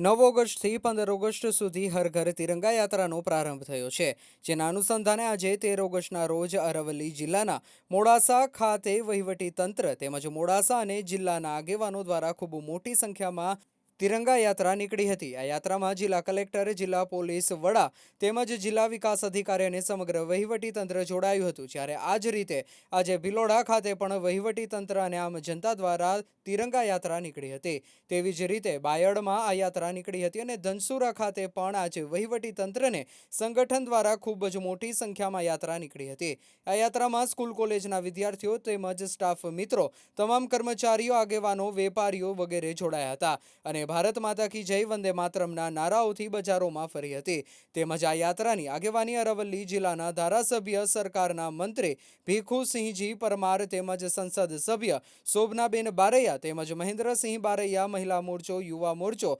નવ ઓગસ્ટથી પંદર ઓગસ્ટ સુધી હર ઘર તિરંગા યાત્રાનો પ્રારંભ થયો છે, જેના અનુસંધાને આજે તેર ઓગસ્ટના રોજ અરવલ્લી જિલ્લાના મોડાસા ખાતે વહીવટી તંત્ર તેમજ મોડાસા અને જિલ્લાના આગેવાનો દ્વારા ખૂબ મોટી સંખ્યામાં તિરંગા યાત્રા નીકળી હતી. આ યાત્રામાં જિલ્લા કલેક્ટર, જિલ્લા પોલીસ વડા તેમજ જિલ્લા વિકાસ અધિકારી અને સમગ્ર વહીવટી તંત્ર જોડાયું હતું. જ્યારે આ જ રીતે આજે ભિલોડા ખાતે પણ વહીવટી તંત્ર અને આમ જનતા દ્વારા તિરંગા યાત્રા નીકળી હતી. તેવી જ રીતે બાયડમાં આ યાત્રા નીકળી હતી અને ધનસુરા ખાતે પણ આજે વહીવટી તંત્રને સંગઠન દ્વારા ખૂબ જ મોટી સંખ્યામાં યાત્રા નીકળી હતી. આ યાત્રામાં સ્કૂલ કોલેજના વિદ્યાર્થીઓ તેમજ સ્ટાફ મિત્રો, તમામ કર્મચારીઓ, આગેવાનો, વેપારીઓ વગેરે જોડાયા હતા અને ભારત માતા કી જય વંદે માતરમના નારાઓથી બજારોમાં ફરી હતી. તેમજ આ યાત્રાની આગેવાની અરવલ્લી જિલ્લાના ધારાસભ્ય સરકારના મંત્રી ભીખુસિંહજી પરમાર તેમજ સંસદ સભ્ય શોભનાબેન બારૈયા તેમજ મહેન્દ્રસિંહ બારૈયા, મહિલા મોરચો, યુવા મોરચો,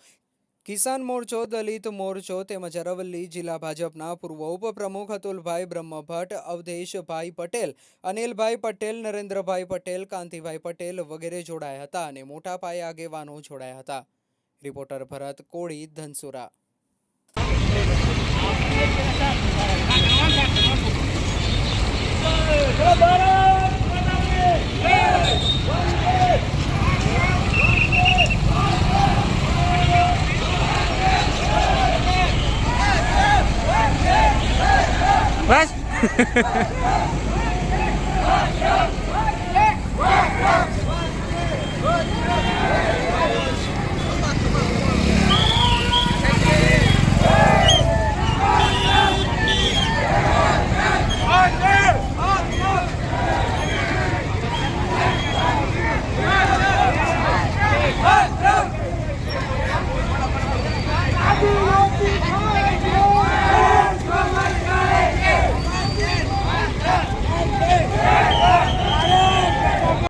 કિસાન મોરચો, દલિત મોરચો તેમજ અરવલ્લી જિલ્લા ભાજપના પૂર્વ ઉપપ્રમુખ અતુલભાઈ બ્રહ્મભટ્ટ, અવધેશભાઈ પટેલ, અનિલભાઈ પટેલ, નરેન્દ્રભાઈ પટેલ, કાંતિભાઈ પટેલ વગેરે જોડાયા હતા અને મોટા પાયે આગેવાનો જોડાયા હતા. રિપોર્ટર ભરત કોળી ધનસુરા. બસ.